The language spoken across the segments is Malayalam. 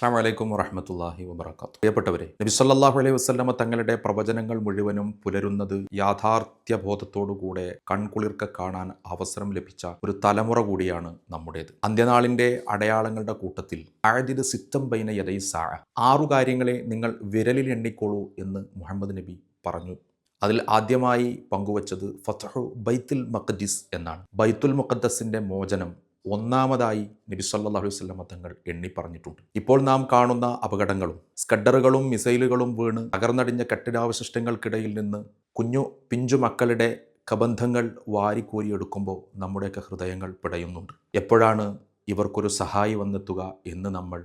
അസ്സാം വലൈക്കും വറഹമത്തല്ലാഹി വബർക്കാത്തു പ്രിയപ്പെട്ടവരെ നബി സല്ലല്ലാഹു അലൈഹി വസ്ലമ തങ്ങളുടെ പ്രവചനങ്ങൾ മുഴുവനും പുലരുന്നത് യാഥാർത്ഥ്യബോധത്തോടുകൂടെ കൺകുളിർക്ക കാണാൻ അവസരം ലഭിച്ച ഒരു തലമുറ കൂടിയാണ് നമ്മുടേത്. അന്ത്യനാളിന്റെ അടയാളങ്ങളുടെ കൂട്ടത്തിൽ അഴതിത് സിത്തം ബൈന യദൈ സാ ആറു കാര്യങ്ങളെ നിങ്ങൾ വിരലിൽ എണ്ണിക്കോളൂ എന്ന് മുഹമ്മദ് നബി പറഞ്ഞു. അതിൽ ആദ്യമായി പങ്കുവച്ചത് ഫത്തഹു ബൈത്തുൽ മഖദ്ദിസ് എന്നാണ്. ബൈത്തുൽ മുഖദ്ദസിന്റെ മോചനം ഒന്നാമതായി നബി സല്ലല്ലാഹു അലൈഹി വസല്ലമ തങ്ങൾ എണ്ണി പറഞ്ഞിട്ടുണ്ട്. ഇപ്പോൾ നാം കാണുന്ന അപകടങ്ങളും സ്കഡറുകളും മിസൈലുകളും വീണ് തകർന്നടിഞ്ഞ കെട്ടിടാവശിഷ്ടങ്ങൾക്കിടയിൽ നിന്ന് കുഞ്ഞു പിഞ്ചു മക്കളുടെ കബന്ധങ്ങൾ വാരിക്കോരിയെടുക്കുമ്പോൾ നമ്മുടെയൊക്കെ ഹൃദയങ്ങൾ പിടയുന്നുണ്ട്. എപ്പോഴാണ് ഇവർക്കൊരു സഹായി വന്നെത്തുക എന്ന് നമ്മൾ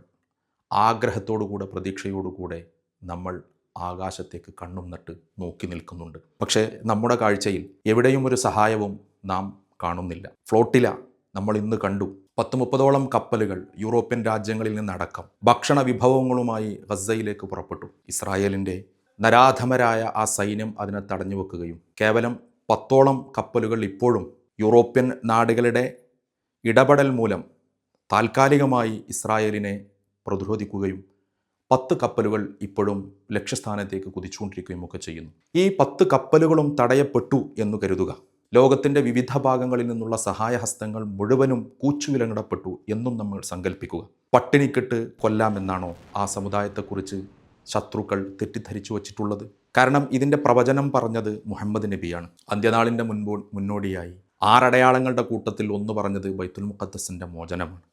ആഗ്രഹത്തോടുകൂടെ പ്രതീക്ഷയോടുകൂടെ നമ്മൾ ആകാശത്തേക്ക് കണ്ണും നട്ട് നോക്കി നിൽക്കുന്നുണ്ട്. പക്ഷേ നമ്മുടെ കാഴ്ചയിൽ എവിടെയും ഒരു സഹായവും നാം കാണുന്നില്ല. ഫ്ലോട്ടില നമ്മൾ ഇന്ന് കണ്ടു. പത്ത് മുപ്പതോളം കപ്പലുകൾ യൂറോപ്യൻ രാജ്യങ്ങളിൽ നിന്നടക്കം ഭക്ഷണ വിഭവങ്ങളുമായി ഗസയിലേക്ക് പുറപ്പെട്ടു. ഇസ്രായേലിന്റെ നരാധമരായ ആ സൈന്യം അതിനെ തടഞ്ഞു വെക്കുകയും കേവലം പത്തോളം കപ്പലുകൾ ഇപ്പോഴും യൂറോപ്യൻ നാടുകളുടെ ഇടപെടൽ മൂലം താൽക്കാലികമായി ഇസ്രായേലിനെ പ്രതിരോധിക്കുകയും പത്ത് കപ്പലുകൾ ഇപ്പോഴും ലക്ഷ്യസ്ഥാനത്തേക്ക് കുതിച്ചുകൊണ്ടിരിക്കുകയും ഒക്കെ ചെയ്യുന്നു. ഈ പത്ത് കപ്പലുകളും തടയപ്പെട്ടു എന്ന് കരുതുക. ലോകത്തിന്റെ വിവിധ ഭാഗങ്ങളിൽ നിന്നുള്ള സഹായഹസ്തങ്ങൾ മുഴുവനും കൂച്ചുവിലങ്ങിടപ്പെട്ടു എന്നും നമ്മൾ സങ്കല്പിക്കുക പട്ടിണിക്കിട്ട് കൊല്ലാമെന്നാണോ ആ സമുദായത്തെക്കുറിച്ച് ശത്രുക്കൾ തെറ്റിദ്ധരിച്ചു വച്ചിട്ടുള്ളത്? കാരണം ഇതിന്റെ പ്രവചനം പറഞ്ഞത് മുഹമ്മദ് നബിയാണ്. അന്ത്യനാളിന്റെ മുൻപോ മുന്നോടിയായി ആറടയാളങ്ങളുടെ കൂട്ടത്തിൽ ഒന്ന് പറഞ്ഞത് ബൈത്തുൽ മുഖദ്ദസിന്റെ മോചനമാണ്.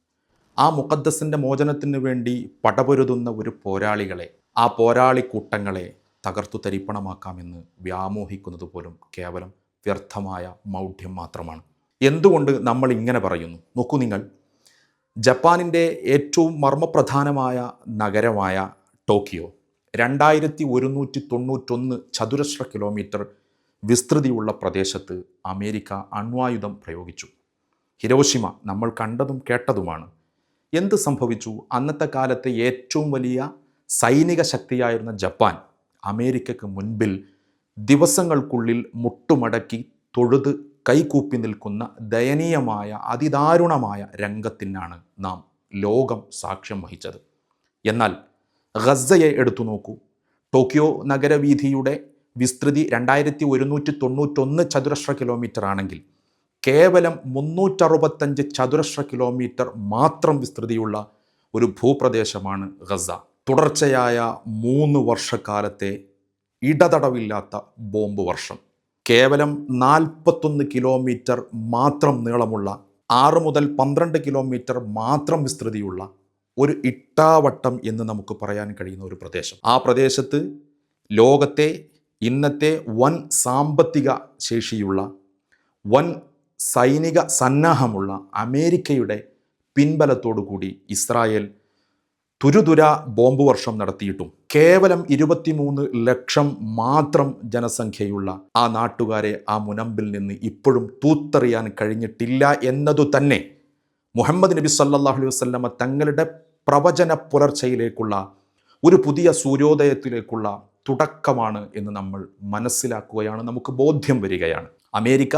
ആ മുഖദ്ദസിന്റെ മോചനത്തിന് വേണ്ടി പടപൊരുതുന്ന ഒരു പോരാളികളെ ആ പോരാളിക്കൂട്ടങ്ങളെ തകർത്തു തരിപ്പണമാക്കാമെന്ന് വ്യാമോഹിക്കുന്നത് പോലും കേവലം വ്യർത്ഥമായ മൗഢ്യം മാത്രമാണ്. എന്തുകൊണ്ട് നമ്മൾ ഇങ്ങനെ പറയുന്നു? നോക്കൂ നിങ്ങൾ. ജപ്പാനിന്റെ ഏറ്റവും മർമ്മപ്രധാനമായ നഗരമായ ടോക്കിയോ രണ്ടായിരത്തി ഒരുന്നൂറ്റി തൊണ്ണൂറ്റൊന്ന് ചതുരശ്ര കിലോമീറ്റർ വിസ്തൃതിയുള്ള പ്രദേശത്ത് അമേരിക്ക അണ്വായുധം പ്രയോഗിച്ചു. ഹിരോഷിമ നമ്മൾ കണ്ടതും കേട്ടതുമാണ്. എന്ത് സംഭവിച്ചു? അന്നത്തെ കാലത്തെ ഏറ്റവും വലിയ സൈനിക ശക്തിയായിരുന്ന ജപ്പാൻ അമേരിക്കയ്ക്ക് മുൻപിൽ ദിവസങ്ങൾക്കുള്ളിൽ മുട്ടുമടക്കി തൊഴുത് കൈകൂപ്പി നിൽക്കുന്ന ദയനീയമായ അതിദാരുണമായ രംഗത്തിനാണ് നാം ലോകം സാക്ഷ്യം വഹിച്ചത്. എന്നാൽ ഗസയെ എടുത്തു നോക്കൂ. ടോക്കിയോ നഗരവീഥിയുടെ വിസ്തൃതി രണ്ടായിരത്തി ഒരുന്നൂറ്റി തൊണ്ണൂറ്റൊന്ന് ചതുരശ്ര കിലോമീറ്റർ ആണെങ്കിൽ കേവലം മുന്നൂറ്ററുപത്തഞ്ച് ചതുരശ്ര കിലോമീറ്റർ മാത്രം വിസ്തൃതിയുള്ള ഒരു ഭൂപ്രദേശമാണ് ഗസ തുടർച്ചയായ മൂന്ന് വർഷക്കാലത്തെ ഇടതടവില്ലാത്ത ബോംബ് വർഷം. കേവലം നാൽപ്പത്തൊന്ന് കിലോമീറ്റർ മാത്രം നീളമുള്ള ആറ് മുതൽ പന്ത്രണ്ട് കിലോമീറ്റർ മാത്രം വിസ്തൃതിയുള്ള ഒരു ഇട്ടാവട്ടം എന്ന് നമുക്ക് പറയാൻ കഴിയുന്ന ഒരു പ്രദേശം. ആ പ്രദേശത്ത് ലോകത്തെ ഇന്നത്തെ വൻ സാമ്പത്തിക ശേഷിയുള്ള വൻ സൈനിക സന്നാഹമുള്ള അമേരിക്കയുടെ പിൻബലത്തോടു കൂടി ഇസ്രായേൽ തുരുതുര ബോംബ് വർഷം നടത്തിയിട്ടും കേവലം ഇരുപത്തിമൂന്ന് ലക്ഷം മാത്രം ജനസംഖ്യയുള്ള ആ നാട്ടുകാരെ ആ മുനമ്പിൽ നിന്ന് ഇപ്പോഴും തൂത്തെറിയാൻ കഴിഞ്ഞിട്ടില്ല എന്നതു തന്നെ മുഹമ്മദ് നബി സല്ലല്ലാഹു അലൈഹി തങ്ങളുടെ പ്രവചന പുലർച്ചയിലേക്കുള്ള ഒരു പുതിയ സൂര്യോദയത്തിലേക്കുള്ള തുടക്കമാണ് എന്ന് നമ്മൾ മനസ്സിലാക്കുകയാണ്. നമുക്ക് ബോധ്യം വരികയാണ്. അമേരിക്ക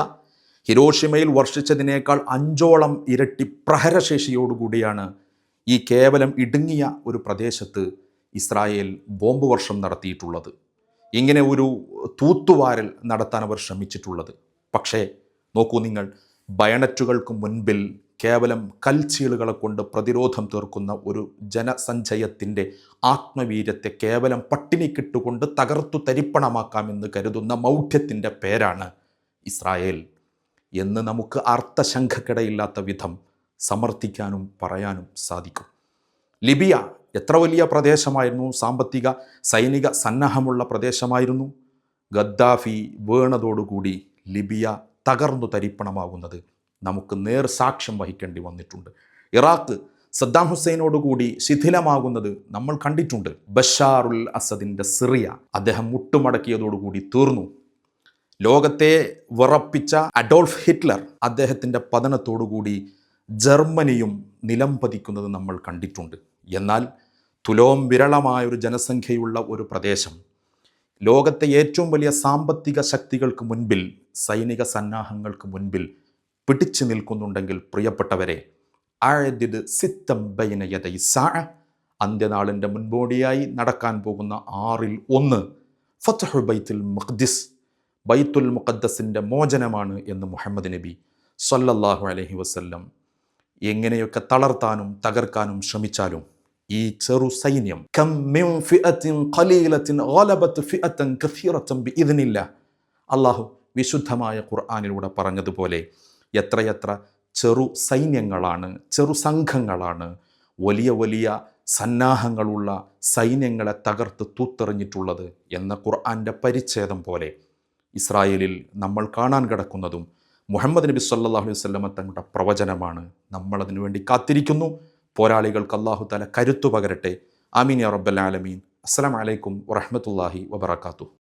ഹിരോഷിമയിൽ വർഷിച്ചതിനേക്കാൾ അഞ്ചോളം ഇരട്ടി പ്രഹരശേഷിയോടുകൂടിയാണ് ഈ കേവലം ഇടുങ്ങിയ ഒരു പ്രദേശത്ത് ഇസ്രായേൽ ബോംബ് വർഷം നടത്തിയിട്ടുള്ളത്. ഇങ്ങനെ ഒരു തൂത്തുവാരൽ നടത്താൻ അവർ ശ്രമിച്ചിട്ടുള്ളത്. പക്ഷേ നോക്കൂ നിങ്ങൾ ബയണറ്റുകൾക്ക് മുൻപിൽ കേവലം കൽച്ചീളുകളെ കൊണ്ട് പ്രതിരോധം തീർക്കുന്ന ഒരു ജനസഞ്ചയത്തിന്റെ ആത്മവീര്യത്തെ കേവലം പട്ടിണിക്കിട്ടുകൊണ്ട് തകർത്തു തരിപ്പണമാക്കാമെന്ന് കരുതുന്ന മൗഢ്യത്തിന്റെ പേരാണ് ഇസ്രായേൽ. എന്ന് നമുക്ക് അർത്ഥശങ്കക്കിടയില്ലാത്ത വിധം സമർത്ഥിക്കാനും പറയാനും സാധിക്കും. ലിബിയ എത്ര വലിയ പ്രദേശമായിരുന്നു? സാമ്പത്തിക സൈനിക സന്നാഹമുള്ള പ്രദേശമായിരുന്നു. ഗദ്ദാഫി വീണതോടുകൂടി ലിബിയ തകർന്നു തരിപ്പണമാകുന്നത് നമുക്ക് നേർ സാക്ഷ്യം വഹിക്കേണ്ടി വന്നിട്ടുണ്ട്. ഇറാഖ് സദ്ദാം ഹുസൈനോടുകൂടി ശിഥിലമാകുന്നത് നമ്മൾ കണ്ടിട്ടുണ്ട്. ബഷാറുൽ അസദിന്റെ സിറിയ അദ്ദേഹം മുട്ടുമടക്കിയതോടുകൂടി തീർന്നു. ലോകത്തെ വിറപ്പിച്ച അഡോൾഫ് ഹിറ്റ്ലർ അദ്ദേഹത്തിന്റെ പതനത്തോടുകൂടി ജർമ്മനിയും നിലം പതിക്കുന്നത് നമ്മൾ കണ്ടിട്ടുണ്ട്. എന്നാൽ തുലോം വിരളമായ ഒരു ജനസംഖ്യയുള്ള ഒരു പ്രദേശം. ലോകത്തെ ഏറ്റവും വലിയ സാമ്പത്തിക ശക്തികൾക്ക് മുൻപിൽ സൈനിക സന്നാഹങ്ങൾക്ക് മുൻപിൽ പിടിച്ചു നിൽക്കുന്നുണ്ടെങ്കിൽ പ്രിയപ്പെട്ടവരെ അന്ത്യനാളിന്റെ മുൻപോടിയായി നടക്കാൻ പോകുന്ന ആറിൽ ഒന്ന് ഫത്തഹു ബൈത്തുൽ മഖ്ദിസ് ബൈത്തുൽ മുഖദ്ദസിന്റെ മോചനമാണ് എന്ന് മുഹമ്മദ് നബി സല്ലല്ലാഹു അലഹി വസ്ല്ലം എങ്ങനെയൊക്കെ തളർത്താനും തകർക്കാനും ശ്രമിച്ചാലും ഈ ചെറു സൈന്യം. ബിഇദ്നില്ലാ. അള്ളാഹു വിശുദ്ധമായ ഖുർആനിലൂടെ പറഞ്ഞതുപോലെ എത്രയെത്ര ചെറു സൈന്യങ്ങളാണ് ചെറു സംഘങ്ങളാണ് വലിയ വലിയ സന്നാഹങ്ങളുള്ള സൈന്യങ്ങളെ തകർത്ത് തൂത്തെറിഞ്ഞിട്ടുള്ളത് എന്ന ഖുർആന്റെ പരിച്ഛേദം പോലെ ഇസ്രായേലിൽ നമ്മൾ കാണാൻ കിടക്കുന്നതും മുഹമ്മദ് നബി സല്ലല്ലാഹു അലൈഹി വസല്ലമ തങ്ങളുടെ പ്രവചനമാണ് നമ്മൾ അതിനുവേണ്ടി കാത്തിരിക്കുന്നു. പോരാളികൾക്ക് അള്ളാഹു തല കരുത്തു പകരട്ടെ. ആമീൻ റബ്ബൽ ആലമീൻ. അസ്സലാമു അലൈക്കും വറഹ്മത്തുള്ളാഹി വബറകാതുഹു.